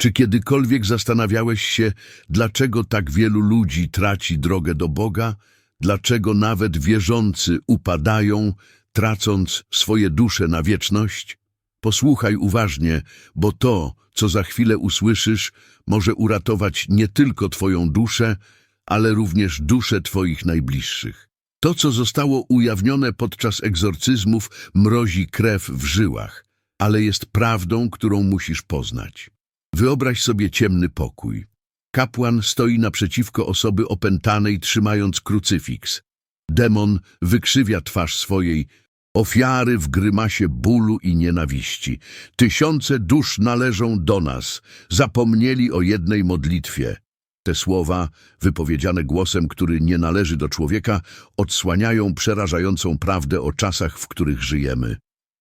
Czy kiedykolwiek zastanawiałeś się, dlaczego tak wielu ludzi traci drogę do Boga? Dlaczego nawet wierzący upadają, tracąc swoje dusze na wieczność? Posłuchaj uważnie, bo to, co za chwilę usłyszysz, może uratować nie tylko Twoją duszę, ale również duszę Twoich najbliższych. To, co zostało ujawnione podczas egzorcyzmów, mrozi krew w żyłach, ale jest prawdą, którą musisz poznać. Wyobraź sobie ciemny pokój. Kapłan stoi naprzeciwko osoby opętanej, trzymając krucyfiks. Demon wykrzywia twarz swojej, ofiary w grymasie bólu i nienawiści. Tysiące dusz należą do nas, zapomnieli o jednej modlitwie. Te słowa, wypowiedziane głosem, który nie należy do człowieka, odsłaniają przerażającą prawdę o czasach, w których żyjemy.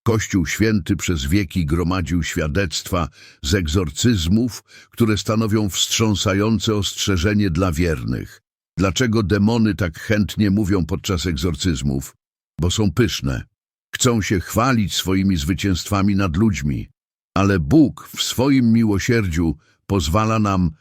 Kościół Święty przez wieki gromadził świadectwa z egzorcyzmów, które stanowią wstrząsające ostrzeżenie dla wiernych. Dlaczego demony tak chętnie mówią podczas egzorcyzmów? Bo są pyszne. Chcą się chwalić swoimi zwycięstwami nad ludźmi. Ale Bóg w swoim miłosierdziu pozwala nam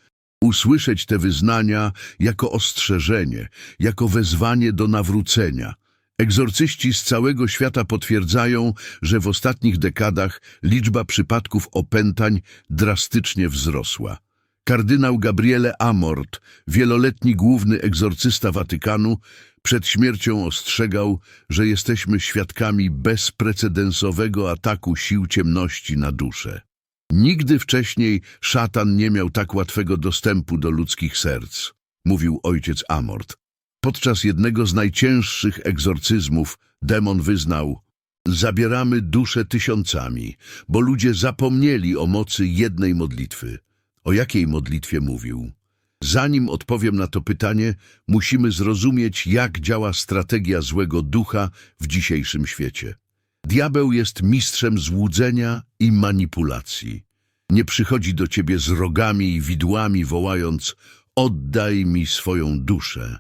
usłyszeć te wyznania jako ostrzeżenie, jako wezwanie do nawrócenia. Egzorcyści z całego świata potwierdzają, że w ostatnich dekadach liczba przypadków opętań drastycznie wzrosła. Kardynał Gabriele Amort, wieloletni główny egzorcysta Watykanu, przed śmiercią ostrzegał, że jesteśmy świadkami bezprecedensowego ataku sił ciemności na duszę. Nigdy wcześniej szatan nie miał tak łatwego dostępu do ludzkich serc, mówił ojciec Amort. Podczas jednego z najcięższych egzorcyzmów demon wyznał Zabieramy duszę tysiącami, bo ludzie zapomnieli o mocy jednej modlitwy. O jakiej modlitwie mówił? Zanim odpowiem na to pytanie, musimy zrozumieć, jak działa strategia złego ducha w dzisiejszym świecie. Diabeł jest mistrzem złudzenia i manipulacji. Nie przychodzi do ciebie z rogami i widłami, wołając oddaj mi swoją duszę.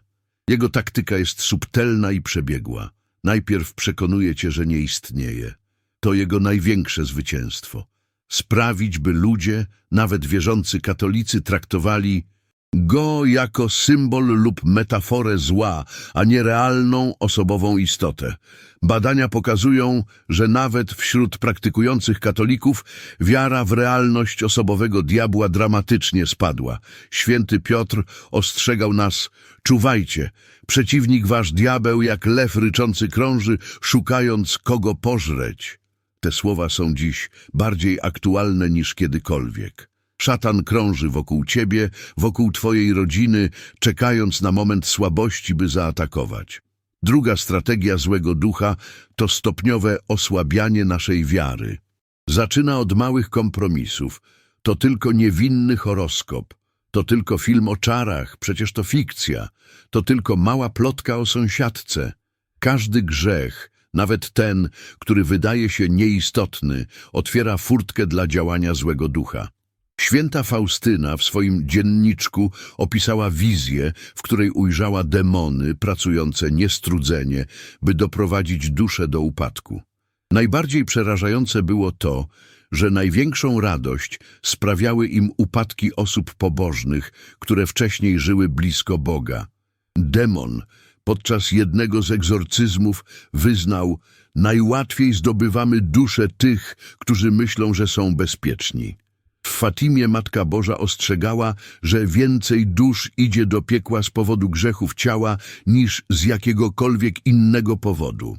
Jego taktyka jest subtelna i przebiegła. Najpierw przekonuje cię, że nie istnieje. To jego największe zwycięstwo. Sprawić, by ludzie, nawet wierzący katolicy, traktowali go jako symbol lub metaforę zła, a nie realną, osobową istotę. Badania pokazują, że nawet wśród praktykujących katolików wiara w realność osobowego diabła dramatycznie spadła. Święty Piotr ostrzegał nas, czuwajcie, przeciwnik wasz diabeł jak lew ryczący krąży, szukając kogo pożreć. Te słowa są dziś bardziej aktualne niż kiedykolwiek. Szatan krąży wokół ciebie, wokół twojej rodziny, czekając na moment słabości, by zaatakować. Druga strategia złego ducha to stopniowe osłabianie naszej wiary. Zaczyna od małych kompromisów. To tylko niewinny horoskop. To tylko film o czarach, przecież to fikcja. To tylko mała plotka o sąsiadce. Każdy grzech, nawet ten, który wydaje się nieistotny, otwiera furtkę dla działania złego ducha. Święta Faustyna w swoim dzienniczku opisała wizję, w której ujrzała demony pracujące niestrudzenie, by doprowadzić duszę do upadku. Najbardziej przerażające było to, że największą radość sprawiały im upadki osób pobożnych, które wcześniej żyły blisko Boga. Demon podczas jednego z egzorcyzmów wyznał, najłatwiej zdobywamy duszę tych, którzy myślą, że są bezpieczni. W Fatimie Matka Boża ostrzegała, że więcej dusz idzie do piekła z powodu grzechów ciała niż z jakiegokolwiek innego powodu.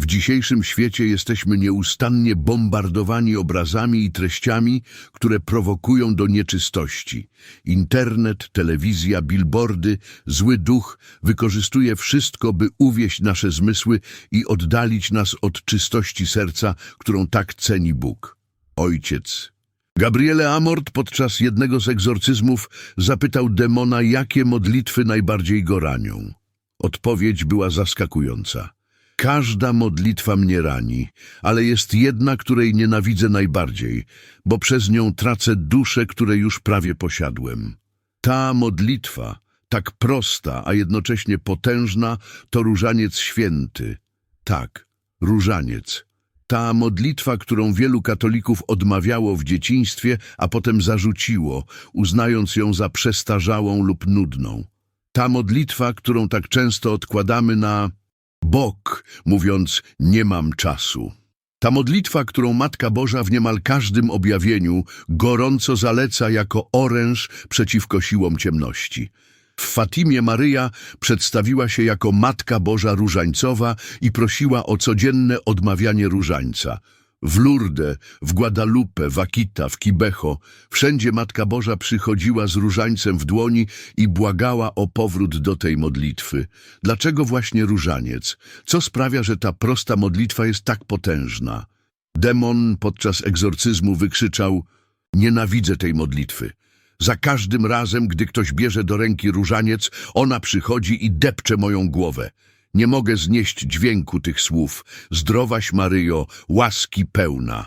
W dzisiejszym świecie jesteśmy nieustannie bombardowani obrazami i treściami, które prowokują do nieczystości. Internet, telewizja, billboardy, zły duch wykorzystuje wszystko, by uwieść nasze zmysły i oddalić nas od czystości serca, którą tak ceni Bóg. Ojciec, Gabriele Amort podczas jednego z egzorcyzmów zapytał demona, jakie modlitwy najbardziej go ranią. Odpowiedź była zaskakująca. Każda modlitwa mnie rani, ale jest jedna, której nienawidzę najbardziej, bo przez nią tracę duszę, które już prawie posiadłem. Ta modlitwa, tak prosta, a jednocześnie potężna, to różaniec święty. Tak, różaniec. Ta modlitwa, którą wielu katolików odmawiało w dzieciństwie, a potem zarzuciło, uznając ją za przestarzałą lub nudną. Ta modlitwa, którą tak często odkładamy na bok, mówiąc nie mam czasu. Ta modlitwa, którą Matka Boża w niemal każdym objawieniu gorąco zaleca jako oręż przeciwko siłom ciemności. W Fatimie Maryja przedstawiła się jako Matka Boża Różańcowa i prosiła o codzienne odmawianie różańca. W Lourdes, w Guadalupe, w Akita, w Kibeho, wszędzie Matka Boża przychodziła z różańcem w dłoni i błagała o powrót do tej modlitwy. Dlaczego właśnie różaniec? Co sprawia, że ta prosta modlitwa jest tak potężna? Demon podczas egzorcyzmu wykrzyczał Nienawidzę tej modlitwy. Za każdym razem, gdy ktoś bierze do ręki różaniec, ona przychodzi i depcze moją głowę. Nie mogę znieść dźwięku tych słów. Zdrowaś Maryjo, łaski pełna.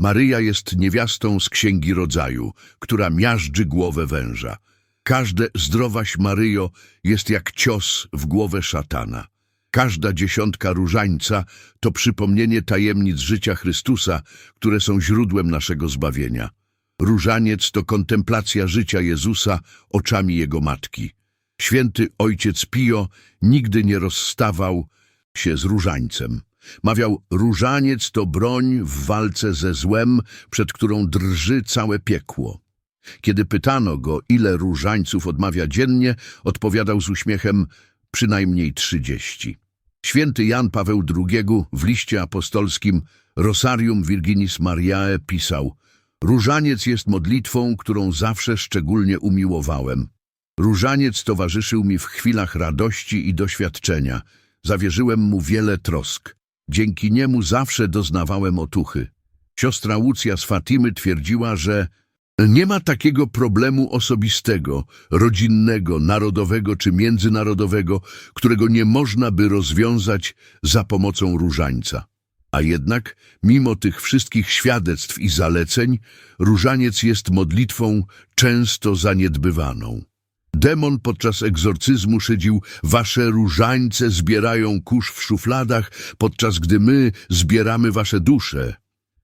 Maryja jest niewiastą z Księgi Rodzaju, która miażdży głowę węża. Każde zdrowaś Maryjo jest jak cios w głowę szatana. Każda dziesiątka różańca to przypomnienie tajemnic życia Chrystusa, które są źródłem naszego zbawienia. Różaniec to kontemplacja życia Jezusa oczami Jego Matki. Święty Ojciec Pio nigdy nie rozstawał się z różańcem. Mawiał, różaniec to broń w walce ze złem, przed którą drży całe piekło. Kiedy pytano go, ile różańców odmawia dziennie, odpowiadał z uśmiechem przynajmniej trzydzieści. Święty Jan Paweł II w liście apostolskim Rosarium Virginis Mariae pisał Różaniec jest modlitwą, którą zawsze szczególnie umiłowałem. Różaniec towarzyszył mi w chwilach radości i doświadczenia. Zawierzyłem mu wiele trosk. Dzięki niemu zawsze doznawałem otuchy. Siostra Łucja z Fatimy twierdziła, że nie ma takiego problemu osobistego, rodzinnego, narodowego czy międzynarodowego, którego nie można by rozwiązać za pomocą różańca. A jednak, mimo tych wszystkich świadectw i zaleceń, różaniec jest modlitwą często zaniedbywaną. Demon podczas egzorcyzmu szydził, wasze różańce zbierają kurz w szufladach, podczas gdy my zbieramy wasze dusze.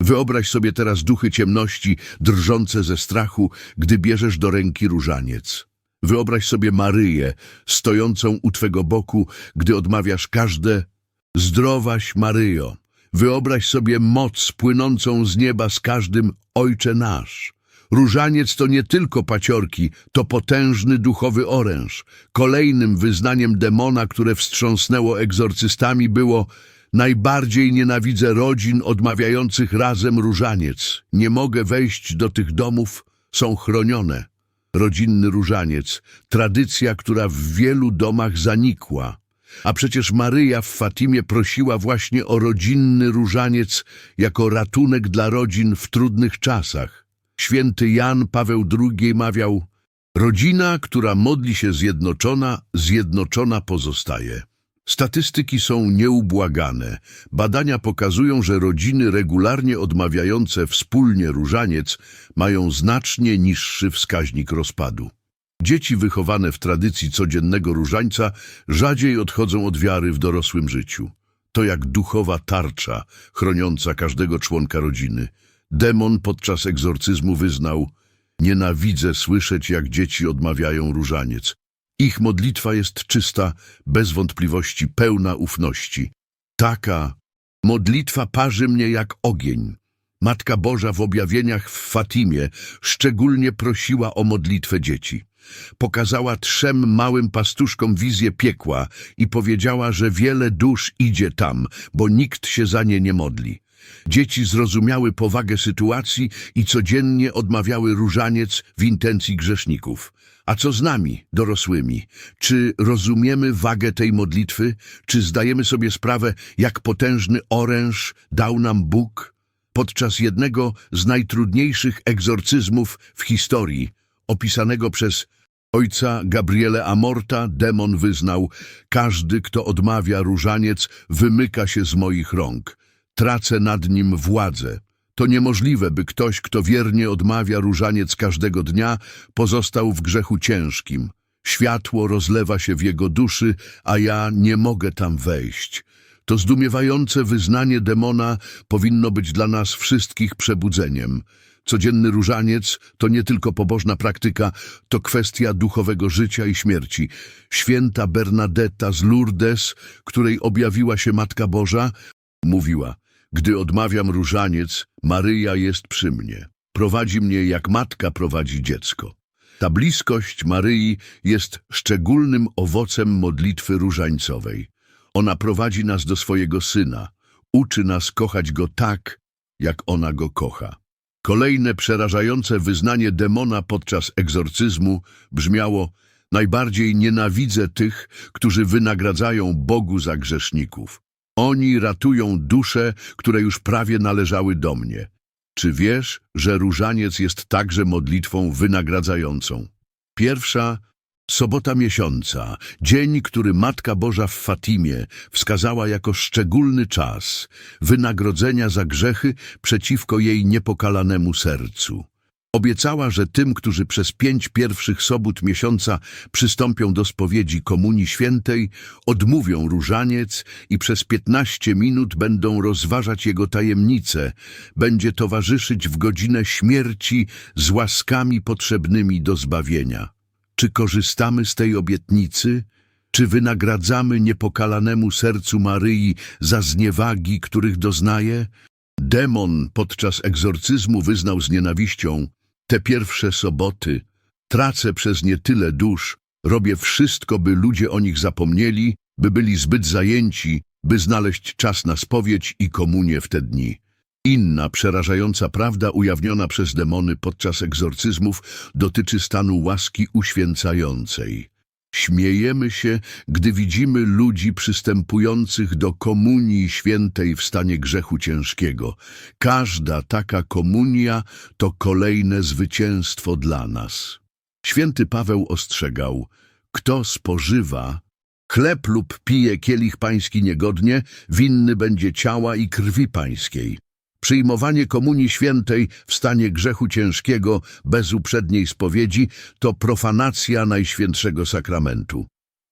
Wyobraź sobie teraz duchy ciemności drżące ze strachu, gdy bierzesz do ręki różaniec. Wyobraź sobie Maryję, stojącą u twego boku, gdy odmawiasz każde zdrowaś Maryjo. Wyobraź sobie moc płynącą z nieba z każdym Ojcze nasz. Różaniec to nie tylko paciorki, to potężny duchowy oręż. Kolejnym wyznaniem demona, które wstrząsnęło egzorcystami było Najbardziej nienawidzę rodzin odmawiających razem różaniec. Nie mogę wejść do tych domów, są chronione. Rodzinny różaniec, tradycja, która w wielu domach zanikła. A przecież Maryja w Fatimie prosiła właśnie o rodzinny różaniec jako ratunek dla rodzin w trudnych czasach. Święty Jan Paweł II mawiał, rodzina, która modli się zjednoczona, zjednoczona pozostaje. Statystyki są nieubłagane. Badania pokazują, że rodziny regularnie odmawiające wspólnie różaniec mają znacznie niższy wskaźnik rozpadu. Dzieci wychowane w tradycji codziennego różańca rzadziej odchodzą od wiary w dorosłym życiu. To jak duchowa tarcza chroniąca każdego członka rodziny. Demon podczas egzorcyzmu wyznał Nienawidzę słyszeć, jak dzieci odmawiają różaniec. Ich modlitwa jest czysta, bez wątpliwości, pełna ufności. Taka modlitwa parzy mnie jak ogień. Matka Boża w objawieniach w Fatimie szczególnie prosiła o modlitwę dzieci. Pokazała trzem małym pastuszkom wizję piekła i powiedziała, że wiele dusz idzie tam, bo nikt się za nie nie modli. Dzieci zrozumiały powagę sytuacji i codziennie odmawiały różaniec w intencji grzeszników. A co z nami, dorosłymi? Czy rozumiemy wagę tej modlitwy? Czy zdajemy sobie sprawę, jak potężny oręż dał nam Bóg? Podczas jednego z najtrudniejszych egzorcyzmów w historii, opisanego przez ojca Gabriele Amorta, demon wyznał, każdy, kto odmawia różaniec, wymyka się z moich rąk. Tracę nad nim władzę. To niemożliwe, by ktoś, kto wiernie odmawia różaniec każdego dnia, pozostał w grzechu ciężkim. Światło rozlewa się w jego duszy, a ja nie mogę tam wejść. To zdumiewające wyznanie demona powinno być dla nas wszystkich przebudzeniem. Codzienny różaniec to nie tylko pobożna praktyka, to kwestia duchowego życia i śmierci. Święta Bernadetta z Lourdes, której objawiła się Matka Boża, mówiła, gdy odmawiam różaniec, Maryja jest przy mnie. Prowadzi mnie jak matka prowadzi dziecko. Ta bliskość Maryi jest szczególnym owocem modlitwy różańcowej. Ona prowadzi nas do swojego Syna, uczy nas kochać Go tak, jak ona Go kocha. Kolejne przerażające wyznanie demona podczas egzorcyzmu brzmiało Najbardziej nienawidzę tych, którzy wynagradzają Bogu za grzeszników. Oni ratują dusze, które już prawie należały do mnie. Czy wiesz, że różaniec jest także modlitwą wynagradzającą? Pierwsza sobota miesiąca, dzień, który Matka Boża w Fatimie wskazała jako szczególny czas wynagrodzenia za grzechy przeciwko jej niepokalanemu sercu. Obiecała, że tym, którzy przez pięć pierwszych sobót miesiąca przystąpią do spowiedzi Komunii Świętej, odmówią różaniec i przez piętnaście minut będą rozważać jego tajemnice, będzie towarzyszyć w godzinę śmierci z łaskami potrzebnymi do zbawienia. Czy korzystamy z tej obietnicy? Czy wynagradzamy niepokalanemu sercu Maryi za zniewagi, których doznaje? Demon podczas egzorcyzmu wyznał z nienawiścią te pierwsze soboty. Tracę przez nie tyle dusz, robię wszystko, by ludzie o nich zapomnieli, by byli zbyt zajęci, by znaleźć czas na spowiedź i komunię w te dni. Inna przerażająca prawda ujawniona przez demony podczas egzorcyzmów dotyczy stanu łaski uświęcającej. Śmiejemy się, gdy widzimy ludzi przystępujących do komunii świętej w stanie grzechu ciężkiego. Każda taka komunia to kolejne zwycięstwo dla nas. Święty Paweł ostrzegał, kto spożywa chleb lub pije kielich pański niegodnie, winny będzie ciała i krwi pańskiej. Przyjmowanie komunii świętej w stanie grzechu ciężkiego bez uprzedniej spowiedzi to profanacja Najświętszego Sakramentu.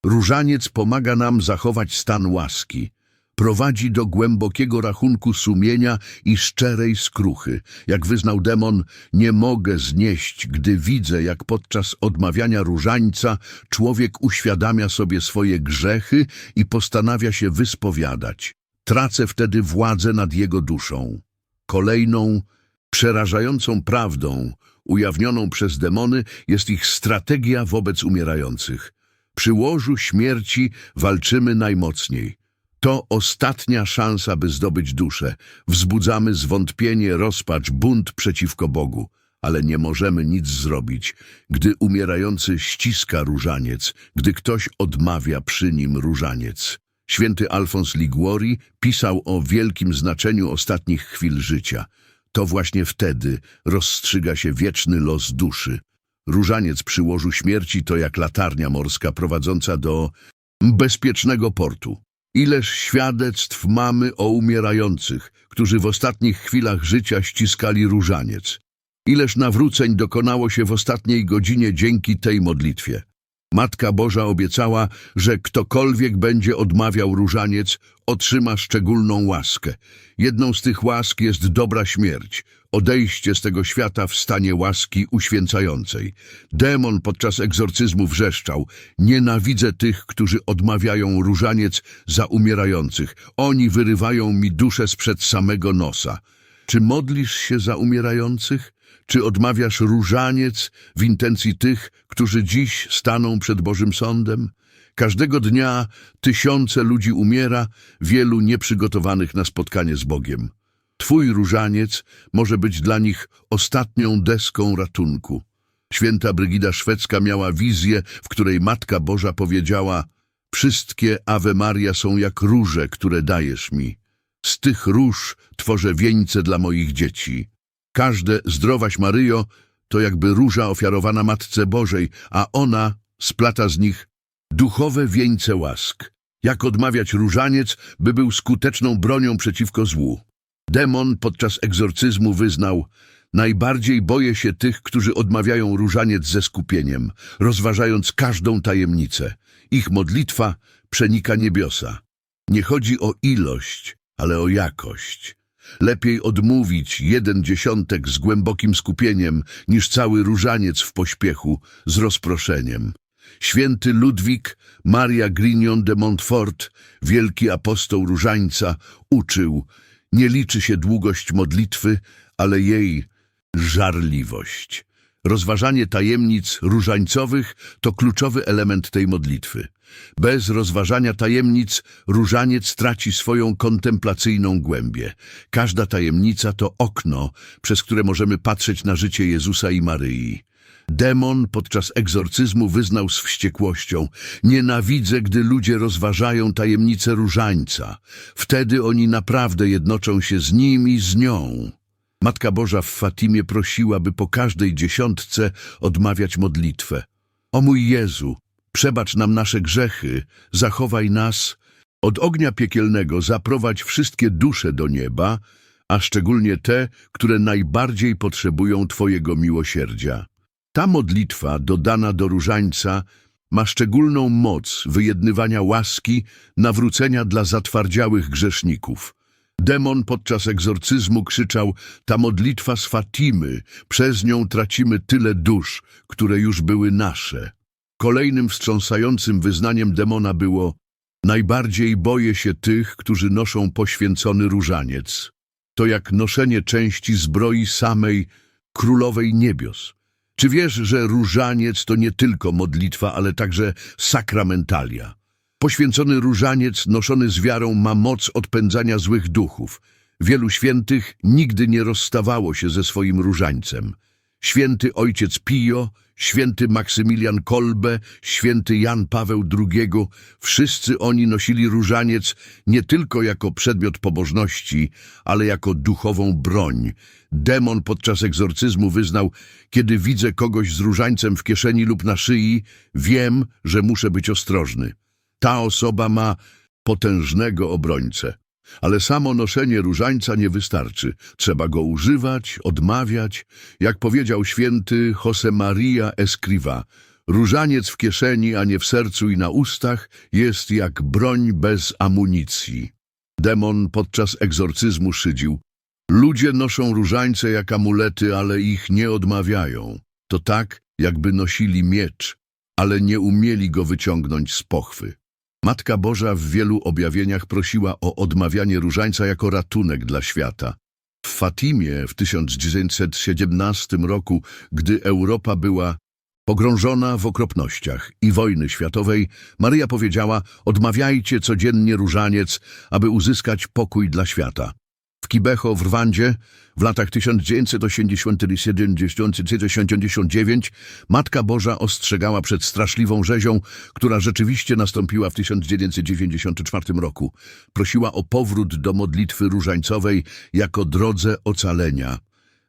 Różaniec pomaga nam zachować stan łaski. Prowadzi do głębokiego rachunku sumienia i szczerej skruchy. Jak wyznał demon, nie mogę znieść, gdy widzę, jak podczas odmawiania różańca człowiek uświadamia sobie swoje grzechy i postanawia się wyspowiadać. Tracę wtedy władzę nad jego duszą. Kolejną, przerażającą prawdą, ujawnioną przez demony, jest ich strategia wobec umierających. Przy łożu śmierci walczymy najmocniej. To ostatnia szansa, by zdobyć duszę. Wzbudzamy zwątpienie, rozpacz, bunt przeciwko Bogu. Ale nie możemy nic zrobić, gdy umierający ściska różaniec, gdy ktoś odmawia przy nim różaniec. Święty Alfons Liguori pisał o wielkim znaczeniu ostatnich chwil życia. To właśnie wtedy rozstrzyga się wieczny los duszy. Różaniec przy łożu śmierci to jak latarnia morska prowadząca do bezpiecznego portu. Ileż świadectw mamy o umierających, którzy w ostatnich chwilach życia ściskali różaniec. Ileż nawróceń dokonało się w ostatniej godzinie dzięki tej modlitwie. Matka Boża obiecała, że ktokolwiek będzie odmawiał różaniec, otrzyma szczególną łaskę. Jedną z tych łask jest dobra śmierć, odejście z tego świata w stanie łaski uświęcającej. Demon podczas egzorcyzmu wrzeszczał, nienawidzę tych, którzy odmawiają różaniec za umierających. Oni wyrywają mi duszę sprzed samego nosa. Czy modlisz się za umierających? Czy odmawiasz różaniec w intencji tych, którzy dziś staną przed Bożym Sądem? Każdego dnia tysiące ludzi umiera, wielu nieprzygotowanych na spotkanie z Bogiem. Twój różaniec może być dla nich ostatnią deską ratunku. Święta Brygida Szwedzka miała wizję, w której Matka Boża powiedziała Wszystkie Ave Maria są jak róże, które dajesz mi. Z tych róż tworzę wieńce dla moich dzieci. Każde zdrowaś Maryjo to jakby róża ofiarowana Matce Bożej, a ona splata z nich duchowe wieńce łask. Jak odmawiać różaniec, by był skuteczną bronią przeciwko złu. Demon podczas egzorcyzmu wyznał Najbardziej boję się tych, którzy odmawiają różaniec ze skupieniem, rozważając każdą tajemnicę. Ich modlitwa przenika niebiosa. Nie chodzi o ilość, ale o jakość. Lepiej odmówić jeden dziesiątek z głębokim skupieniem, niż cały różaniec w pośpiechu z rozproszeniem. Święty Ludwik Maria Grignon de Montfort, wielki apostoł różańca, uczył, nie liczy się długość modlitwy, ale jej żarliwość. Rozważanie tajemnic różańcowych to kluczowy element tej modlitwy. Bez rozważania tajemnic różaniec traci swoją kontemplacyjną głębię. Każda tajemnica to okno, przez które możemy patrzeć na życie Jezusa i Maryi. Demon podczas egzorcyzmu wyznał z wściekłością: Nienawidzę, gdy ludzie rozważają tajemnicę różańca. Wtedy oni naprawdę jednoczą się z nim i z nią. Matka Boża w Fatimie prosiła, by po każdej dziesiątce odmawiać modlitwę. O mój Jezu, przebacz nam nasze grzechy, zachowaj nas od ognia piekielnego, zaprowadź wszystkie dusze do nieba, a szczególnie te, które najbardziej potrzebują Twojego miłosierdzia. Ta modlitwa, dodana do różańca, ma szczególną moc wyjednywania łaski, nawrócenia dla zatwardziałych grzeszników. Demon podczas egzorcyzmu krzyczał, ta modlitwa z Fatimy, przez nią tracimy tyle dusz, które już były nasze. Kolejnym wstrząsającym wyznaniem demona było, najbardziej boję się tych, którzy noszą poświęcony różaniec. To jak noszenie części zbroi samej królowej niebios. Czy wiesz, że różaniec to nie tylko modlitwa, ale także sakramentalia? Poświęcony różaniec noszony z wiarą ma moc odpędzania złych duchów. Wielu świętych nigdy nie rozstawało się ze swoim różańcem. Święty ojciec Pio, święty Maksymilian Kolbe, święty Jan Paweł II, wszyscy oni nosili różaniec nie tylko jako przedmiot pobożności, ale jako duchową broń. Demon podczas egzorcyzmu wyznał, kiedy widzę kogoś z różańcem w kieszeni lub na szyi, wiem, że muszę być ostrożny. Ta osoba ma potężnego obrońcę. Ale samo noszenie różańca nie wystarczy. Trzeba go używać, odmawiać. Jak powiedział święty Jose Maria Escriva, różaniec w kieszeni, a nie w sercu i na ustach jest jak broń bez amunicji. Demon podczas egzorcyzmu szydził. Ludzie noszą różańce jak amulety, ale ich nie odmawiają. To tak, jakby nosili miecz, ale nie umieli go wyciągnąć z pochwy. Matka Boża w wielu objawieniach prosiła o odmawianie różańca jako ratunek dla świata. W Fatimie w 1917 roku, gdy Europa była pogrążona w okropnościach i wojny światowej, Maryja powiedziała, odmawiajcie codziennie różaniec, aby uzyskać pokój dla świata. W Kibeho w Rwandzie w latach 1977-1979 Matka Boża ostrzegała przed straszliwą rzezią, która rzeczywiście nastąpiła w 1994 roku. Prosiła o powrót do modlitwy różańcowej jako drodze ocalenia.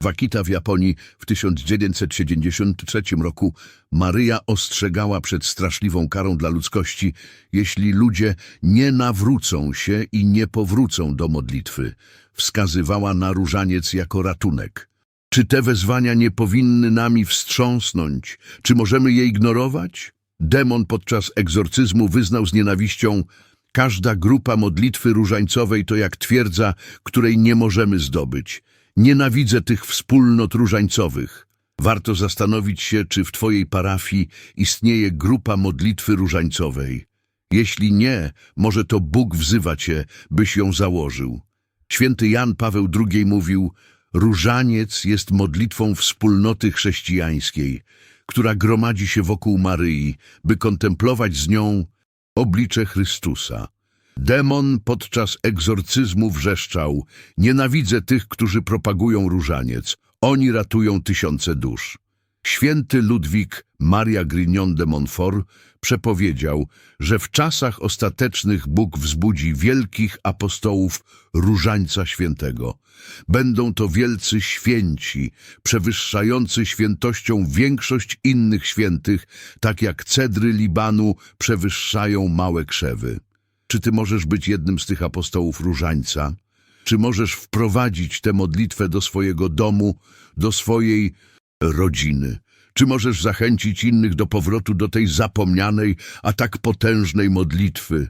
W Akita w Japonii w 1973 roku Maryja ostrzegała przed straszliwą karą dla ludzkości, jeśli ludzie nie nawrócą się i nie powrócą do modlitwy. Wskazywała na różaniec jako ratunek. Czy te wezwania nie powinny nami wstrząsnąć? Czy możemy je ignorować? Demon podczas egzorcyzmu wyznał z nienawiścią Każda grupa modlitwy różańcowej to jak twierdza, której nie możemy zdobyć. Nienawidzę tych wspólnot różańcowych. Warto zastanowić się, czy w Twojej parafii istnieje grupa modlitwy różańcowej. Jeśli nie, może to Bóg wzywa Cię, byś ją założył. Święty Jan Paweł II mówił, różaniec jest modlitwą wspólnoty chrześcijańskiej, która gromadzi się wokół Maryi, by kontemplować z nią oblicze Chrystusa. Demon podczas egzorcyzmu wrzeszczał, nienawidzę tych, którzy propagują różaniec. Oni ratują tysiące dusz. Święty Ludwik Maria Grignon de Montfort przepowiedział, że w czasach ostatecznych Bóg wzbudzi wielkich apostołów Różańca Świętego. Będą to wielcy święci, przewyższający świętością większość innych świętych, tak jak cedry Libanu przewyższają małe krzewy. Czy ty możesz być jednym z tych apostołów Różańca? Czy możesz wprowadzić tę modlitwę do swojego domu, do swojej rodziny? Czy możesz zachęcić innych do powrotu do tej zapomnianej, a tak potężnej modlitwy?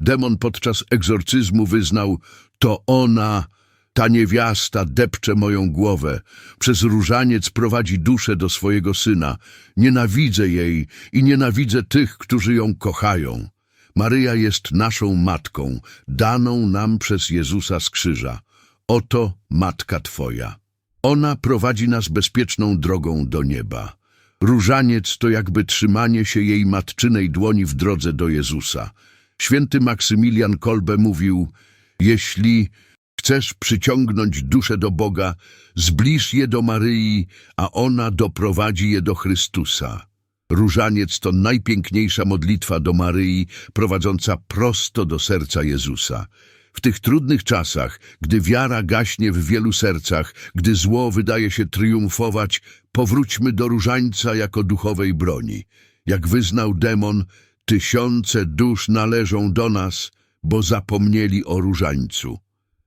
Demon podczas egzorcyzmu wyznał, to ona, ta niewiasta depcze moją głowę. Przez różaniec prowadzi duszę do swojego syna. Nienawidzę jej i nienawidzę tych, którzy ją kochają. Maryja jest naszą matką, daną nam przez Jezusa z krzyża. Oto matka Twoja. Ona prowadzi nas bezpieczną drogą do nieba. Różaniec to jakby trzymanie się jej matczynej dłoni w drodze do Jezusa. Święty Maksymilian Kolbe mówił, jeśli chcesz przyciągnąć duszę do Boga, zbliż je do Maryi, a ona doprowadzi je do Chrystusa. Różaniec to najpiękniejsza modlitwa do Maryi, prowadząca prosto do serca Jezusa. W tych trudnych czasach, gdy wiara gaśnie w wielu sercach, gdy zło wydaje się triumfować, powróćmy do różańca jako duchowej broni. Jak wyznał demon, tysiące dusz należą do nas, bo zapomnieli o różańcu.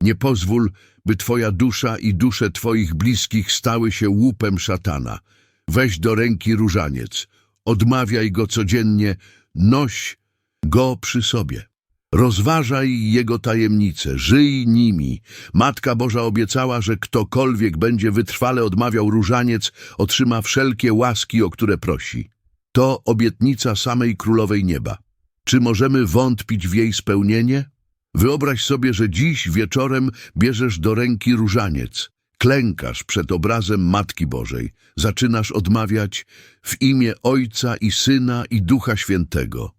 Nie pozwól, by twoja dusza i dusze twoich bliskich stały się łupem szatana. Weź do ręki różaniec, odmawiaj go codziennie, noś go przy sobie. Rozważaj jego tajemnice, żyj nimi. Matka Boża obiecała, że ktokolwiek będzie wytrwale odmawiał różaniec, otrzyma wszelkie łaski, o które prosi. To obietnica samej Królowej Nieba. Czy możemy wątpić w jej spełnienie? Wyobraź sobie, że dziś wieczorem bierzesz do ręki różaniec. Klękasz przed obrazem Matki Bożej. Zaczynasz odmawiać w imię Ojca i Syna i Ducha Świętego.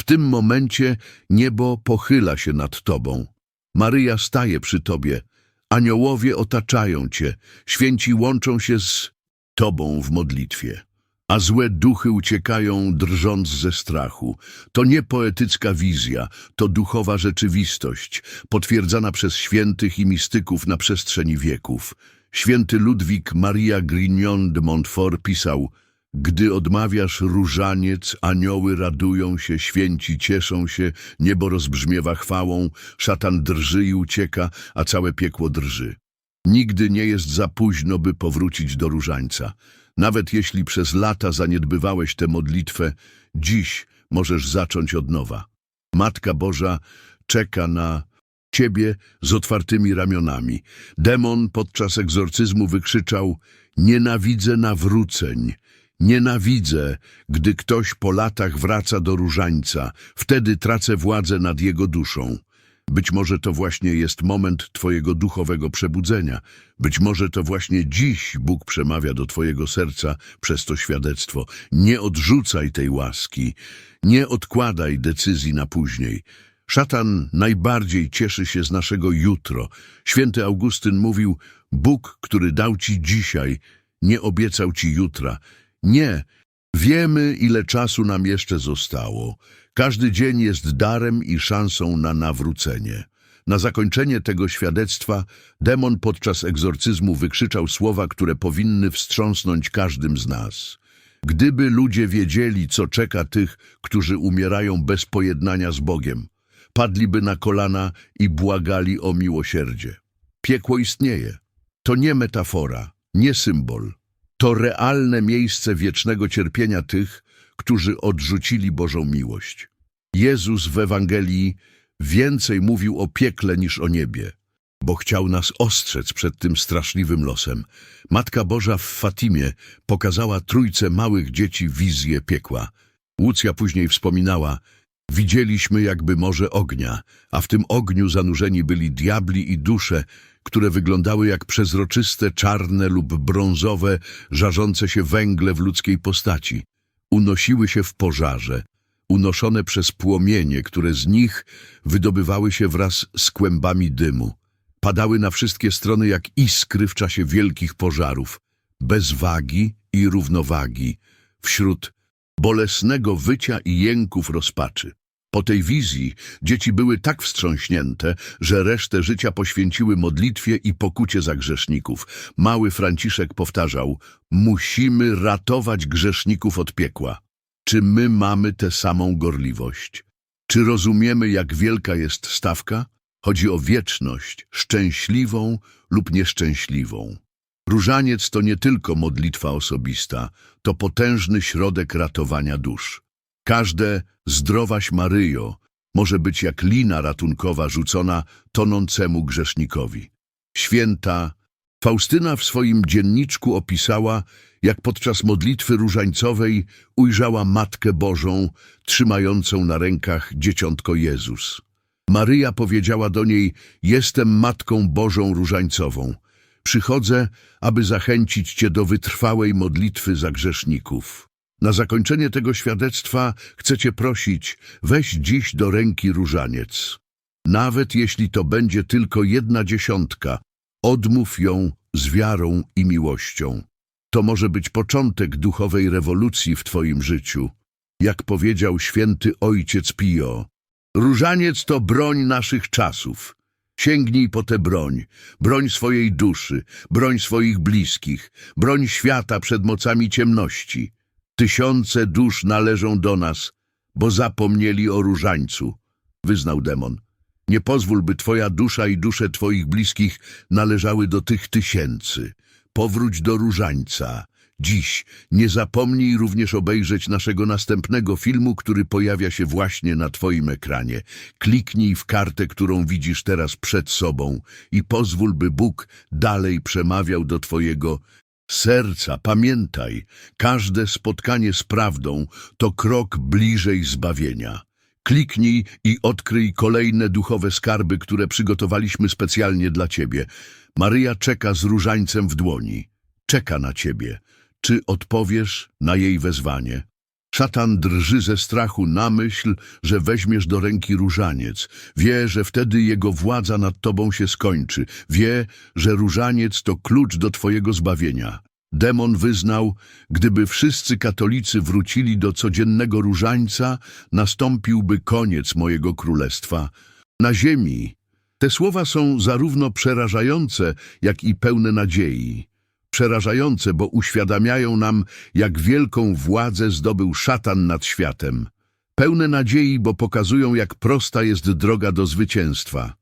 W tym momencie niebo pochyla się nad tobą. Maryja staje przy tobie. Aniołowie otaczają cię. Święci łączą się z tobą w modlitwie. A złe duchy uciekają, drżąc ze strachu. To nie poetycka wizja, to duchowa rzeczywistość, potwierdzana przez świętych i mistyków na przestrzeni wieków. Święty Ludwik Maria Grignon de Montfort pisał Gdy odmawiasz różaniec, anioły radują się, święci cieszą się, niebo rozbrzmiewa chwałą, szatan drży i ucieka, a całe piekło drży. Nigdy nie jest za późno, by powrócić do różańca. Nawet jeśli przez lata zaniedbywałeś tę modlitwę, dziś możesz zacząć od nowa. Matka Boża czeka na ciebie z otwartymi ramionami. Demon podczas egzorcyzmu wykrzyczał Nienawidzę nawróceń. Nienawidzę, gdy ktoś po latach wraca do różańca. Wtedy tracę władzę nad jego duszą. Być może to właśnie jest moment Twojego duchowego przebudzenia. Być może to właśnie dziś Bóg przemawia do Twojego serca przez to świadectwo. Nie odrzucaj tej łaski, nie odkładaj decyzji na później. Szatan najbardziej cieszy się z naszego jutro. Święty Augustyn mówił, Bóg, który dał Ci dzisiaj, nie obiecał Ci jutra. Nie, wiemy, ile czasu nam jeszcze zostało. Każdy dzień jest darem i szansą na nawrócenie. Na zakończenie tego świadectwa demon podczas egzorcyzmu wykrzyczał słowa, które powinny wstrząsnąć każdym z nas. Gdyby ludzie wiedzieli, co czeka tych, którzy umierają bez pojednania z Bogiem, padliby na kolana i błagali o miłosierdzie. Piekło istnieje. To nie metafora, nie symbol. To realne miejsce wiecznego cierpienia tych, którzy odrzucili Bożą miłość. Jezus w Ewangelii więcej mówił o piekle niż o niebie, bo chciał nas ostrzec przed tym straszliwym losem. Matka Boża w Fatimie pokazała trójce małych dzieci wizję piekła. Łucja później wspominała, widzieliśmy jakby morze ognia, a w tym ogniu zanurzeni byli diabli i dusze, które wyglądały jak przezroczyste, czarne lub brązowe, żarzące się węgle w ludzkiej postaci unosiły się w pożarze, unoszone przez płomienie, które z nich wydobywały się wraz z kłębami dymu. Padały na wszystkie strony jak iskry w czasie wielkich pożarów, bez wagi i równowagi, wśród bolesnego wycia i jęków rozpaczy. Po tej wizji dzieci były tak wstrząśnięte, że resztę życia poświęciły modlitwie i pokucie za grzeszników. Mały Franciszek powtarzał, musimy ratować grzeszników od piekła. Czy my mamy tę samą gorliwość? Czy rozumiemy, jak wielka jest stawka? Chodzi o wieczność, szczęśliwą lub nieszczęśliwą. Różaniec to nie tylko modlitwa osobista, to potężny środek ratowania dusz. Każde zdrowaś Maryjo może być jak lina ratunkowa rzucona tonącemu grzesznikowi. Święta Faustyna w swoim dzienniczku opisała, jak podczas modlitwy różańcowej ujrzała Matkę Bożą trzymającą na rękach dzieciątko Jezus. Maryja powiedziała do niej, jestem Matką Bożą różańcową. Przychodzę, aby zachęcić Cię do wytrwałej modlitwy za grzeszników. Na zakończenie tego świadectwa chcę Cię prosić, weź dziś do ręki różaniec. Nawet jeśli to będzie tylko jedna dziesiątka, odmów ją z wiarą i miłością. To może być początek duchowej rewolucji w Twoim życiu. Jak powiedział święty ojciec Pio, różaniec to broń naszych czasów. Sięgnij po tę broń, broń swojej duszy, broń swoich bliskich, broń świata przed mocami ciemności. Tysiące dusz należą do nas, bo zapomnieli o różańcu, wyznał demon. Nie pozwól, by twoja dusza i dusze twoich bliskich należały do tych tysięcy. Powróć do różańca. Dziś nie zapomnij również obejrzeć naszego następnego filmu, który pojawia się właśnie na twoim ekranie. Kliknij w kartę, którą widzisz teraz przed sobą i pozwól, by Bóg dalej przemawiał do twojego serca. Pamiętaj, każde spotkanie z prawdą to krok bliżej zbawienia. Kliknij i odkryj kolejne duchowe skarby, które przygotowaliśmy specjalnie dla Ciebie. Maryja czeka z różańcem w dłoni. Czeka na Ciebie. Czy odpowiesz na jej wezwanie? Szatan drży ze strachu na myśl, że weźmiesz do ręki różaniec. Wie, że wtedy jego władza nad tobą się skończy. Wie, że różaniec to klucz do twojego zbawienia. Demon wyznał, gdyby wszyscy katolicy wrócili do codziennego różańca, nastąpiłby koniec mojego królestwa. Na ziemi te słowa są zarówno przerażające, jak i pełne nadziei. Przerażające, bo uświadamiają nam, jak wielką władzę zdobył szatan nad światem. Pełne nadziei, bo pokazują, jak prosta jest droga do zwycięstwa.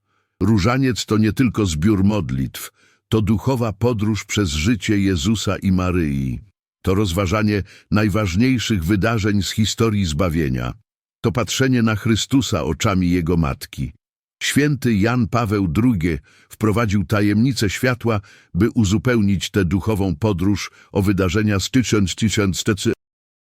Różaniec to nie tylko zbiór modlitw, to duchowa podróż przez życie Jezusa i Maryi. To rozważanie najważniejszych wydarzeń z historii zbawienia. To patrzenie na Chrystusa oczami Jego Matki. Święty Jan Paweł II wprowadził tajemnicę światła, by uzupełnić tę duchową podróż o wydarzenia z 1000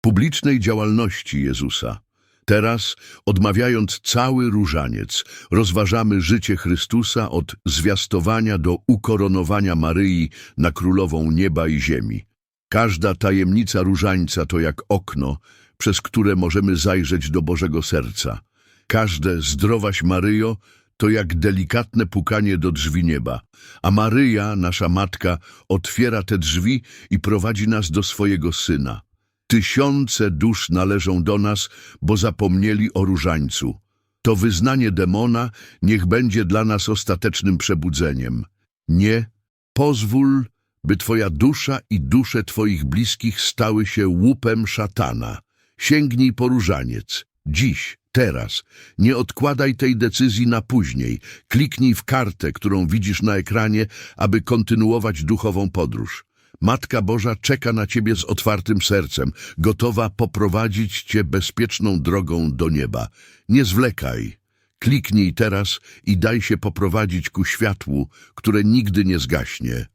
publicznej działalności Jezusa. Teraz, odmawiając cały różaniec, rozważamy życie Chrystusa od zwiastowania do ukoronowania Maryi na królową nieba i ziemi. Każda tajemnica różańca to jak okno, przez które możemy zajrzeć do Bożego serca. Każde zdrowaś Maryjo to jak delikatne pukanie do drzwi nieba, a Maryja, nasza matka, otwiera te drzwi i prowadzi nas do swojego Syna. Tysiące dusz należą do nas, bo zapomnieli o różańcu. To wyznanie demona niech będzie dla nas ostatecznym przebudzeniem. Nie, pozwól, by Twoja dusza i dusze Twoich bliskich stały się łupem szatana. Sięgnij po różaniec. Dziś, teraz. Nie odkładaj tej decyzji na później. Kliknij w kartę, którą widzisz na ekranie, aby kontynuować duchową podróż. Matka Boża czeka na Ciebie z otwartym sercem, gotowa poprowadzić Cię bezpieczną drogą do nieba. Nie zwlekaj. Kliknij teraz i daj się poprowadzić ku światłu, które nigdy nie zgaśnie.